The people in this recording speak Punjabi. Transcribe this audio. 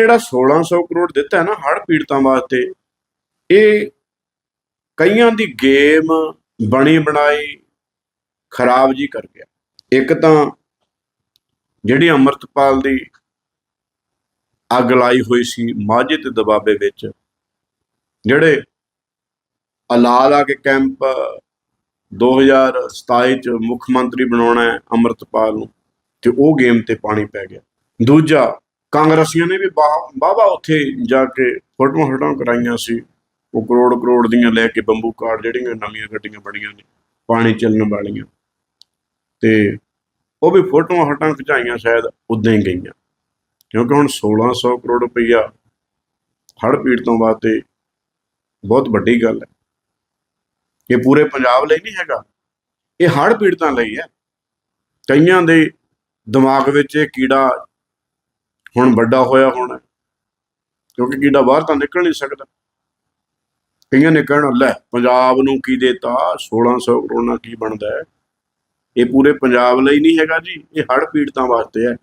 ਜਿਹੜਾ 1600 ਕਰੋੜ ਦਿੱਤਾ ਹੈ ਨਾ ਹੜ੍ਹ ਪੀੜਤਾਂ ਵਾਸਤੇ, ਇਹ ਕਈਆਂ ਦੀ ਗੇਮ ਬਣੀ ਬਣਾਈ ਖਰਾਬ ਜੀ ਕਰ ਗਿਆ। ਇੱਕ ਤਾਂ ਜਿਹੜੀ ਅੰਮ੍ਰਿਤਪਾਲ ਦੀ ਅੱਗ ਲਾਈ ਹੋਈ ਸੀ ਮਾਝੇ ਤੇ ਦਬਾਬੇ ਵਿੱਚ, ਜਿਹੜੇ ਅਲਾਲ ਆ ਕੇ ਕੈਂਪ 2027 ਚ ਮੁੱਖ ਮੰਤਰੀ ਬਣਾਉਣਾ ਹੈ ਅੰਮ੍ਰਿਤਪਾਲ ਨੂੰ, ਤੇ ਉਹ ਗੇਮ ਤੇ ਪਾਣੀ ਪੈ ਗਿਆ। ਦੂਜਾ ਕਾਂਗਰਸੀਆਂ ਨੇ ਵੀ ਬਾਬਾ ਉੱਥੇ ਜਾ ਕੇ ਫੋਟੋਆਂ ਫੋਟੋਆਂ ਕਰਾਈਆਂ ਸੀ। ਉਹ ਕਰੋੜ ਕਰੋੜ ਦੀਆਂ ਲੈ ਕੇ ਬੰਬੂ ਕਾਰ ਜਿਹੜੀਆਂ ਨਵੀਆਂ ਗੱਡੀਆਂ ਬਣੀਆਂ ਨੇ, ਪਾਣੀ ਚੱਲਣ ਵਾਲੀਆਂ। ਤੇ ਉਹ ਵੀ ਫੋਟੋਆਂ ਹਟਾਂ ਖਿਚਾਈਆਂ ਸ਼ਾਇਦ ਉਦਾਂ ਹੀ ਗਈਆਂ। ਕਿਉਂਕਿ ਹੁਣ 1600 ਕਰੋੜ ਰੁਪਈਆ ਹੜ੍ਹ ਪੀੜਤਾਂ ਵਾਸਤੇ ਬਹੁਤ ਵੱਡੀ ਗੱਲ ਹੈ। ਇਹ ਪੂਰੇ ਪੰਜਾਬ ਲਈ ਨਹੀਂ ਹੈਗਾ। ਇਹ ਹੜ੍ਹ ਪੀੜਤਾਂ ਲਈ ਹੈ। ਕਈਆਂ ਦੇ ਦਿਮਾਗ ਵਿੱਚ ਇਹ ਕੀੜਾ ਹੁਣ ਵੱਡਾ ਹੋਇਆ ਹੋਣਾ। ਕਿਉਂਕਿ ਕੀੜਾ ਬਾਹਰ ਤਾਂ ਨਿਕਲ ਨਹੀਂ ਸਕਦਾ। ਕਈਆਂ ਨੇ ਕਹਿਣਾ, ਲੈ, ਪੰਜਾਬ ਨੂੰ ਕੀ ਦੇਤਾ? 1600 ਕਰੋੜ ਨਾਲ ਕੀ ਬਣਦਾ ਹੈ? ਇਹ ਪੂਰੇ ਪੰਜਾਬ ਲਈ ਨਹੀਂ ਹੈਗਾ ਜੀ, ਇਹ ਹੜ ਪੀੜਤਾਂ ਵਾਸਤੇ ਹੈ।